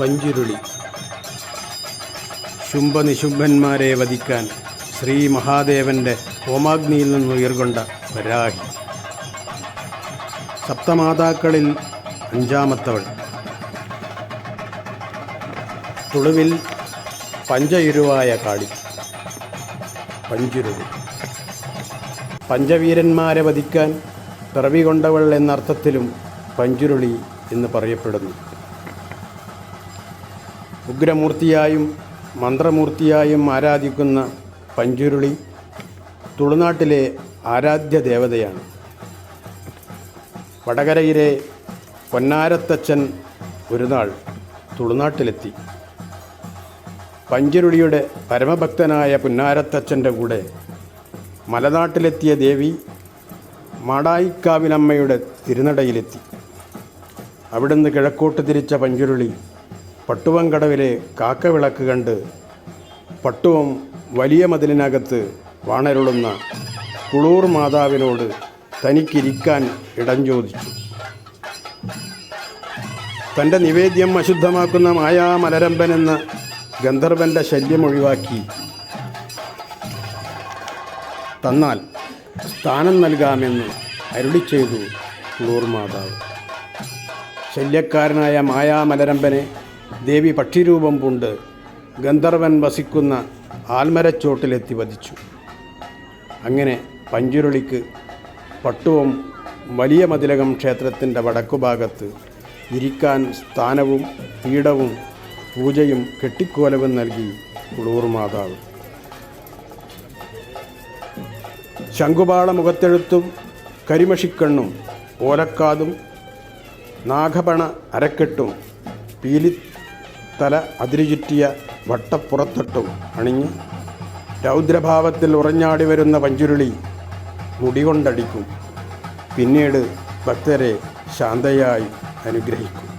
പഞ്ചുരുളി. ശുംഭനിശുംഭന്മാരെ വധിക്കാൻ ശ്രീ മഹാദേവന്റെ ഹോമാഗ്നിയിൽ നിന്ന് ഉയർകൊണ്ട വരാഹി. സപ്തമാതാക്കളിൽ അഞ്ചാമത്തവൾ. തുളുവിൽ പഞ്ചയുരുവായ കാളി. പഞ്ചുരുളി. പഞ്ചവീരന്മാരെ വധിക്കാൻ പിറവി കൊണ്ടവൾ എന്നർത്ഥത്തിലും പഞ്ചുരുളി എന്ന് പറയപ്പെടുന്നു. ഉഗ്രമൂർത്തിയായും മന്ത്രമൂർത്തിയായും ആരാധിക്കുന്ന പഞ്ചുരുളി തുളുനാട്ടിലെ ആരാധ്യ ദേവതയാണ് വടകരയിലെ പൊന്നാരത്തച്ഛൻ ഒരു നാൾ തുളുനാട്ടിലെത്തി. പഞ്ചുരുളിയുടെ പരമഭക്തനായ പുന്നാരത്തച്ഛന്റെ കൂടെ മലനാട്ടിലെത്തിയ ദേവി മാടായിക്കാവിലമ്മയുടെ തിരുനടയിലെത്തി. അവിടുന്ന് കിഴക്കോട്ട് തിരിച്ച പഞ്ചുരുളി പട്ടുവങ്കടവിലെ കാക്കവിളക്ക് കണ്ട് പട്ടുവം വലിയ മതിലിനകത്ത് വാണരുളുന്ന കുളൂർ മാതാവിനോട് തനിക്കിരിക്കാൻ ഇടം ചോദിച്ചു. തന്റെ നിവേദ്യം അശുദ്ധമാക്കുന്ന മായാ മലരമ്പൻ എന്ന ഗന്ധർവന്റെ ശല്യം ഒഴിവാക്കി. തന്നാൽ സ്ഥാനം നൽകാമെന്ന് അരുളി ചെയ്തു കുളൂർ മാതാവ്. ശല്യക്കാരനായ മായാമലരമ്പനെ ദേവി പക്ഷിരൂപം പൂണ്ട് ഗന്ധർവൻ വസിക്കുന്ന ആൽമരച്ചോട്ടിലെത്തി വധിച്ചു. അങ്ങനെ പഞ്ചുരുളിക്ക് പട്ടുവും വലിയ മതിലകം ക്ഷേത്രത്തിന്റെ വടക്കുഭാഗത്ത് ഇരിക്കാൻ സ്ഥാനവും പീഠവും പൂജയും കെട്ടിക്കോലവും നൽകി കുളൂർ മാതാവ്. ശംഖുപാള മുഖത്തെഴുത്തും കരിമഷിക്കണ്ണും ഓലക്കാതും നാഗപണ അരക്കെട്ടും പീലിത്തല അതിരുചുറ്റിയ വട്ടപ്പുറത്തൊട്ടും അണിഞ്ഞ് രൗദ്രഭാവത്തിൽ ഉറഞ്ഞാടി വരുന്ന പഞ്ചുരുളി മുടികൊണ്ടടിക്കും. പിന്നീട് ഭക്തരെ ശാന്തയായി അനുഗ്രഹിക്കും.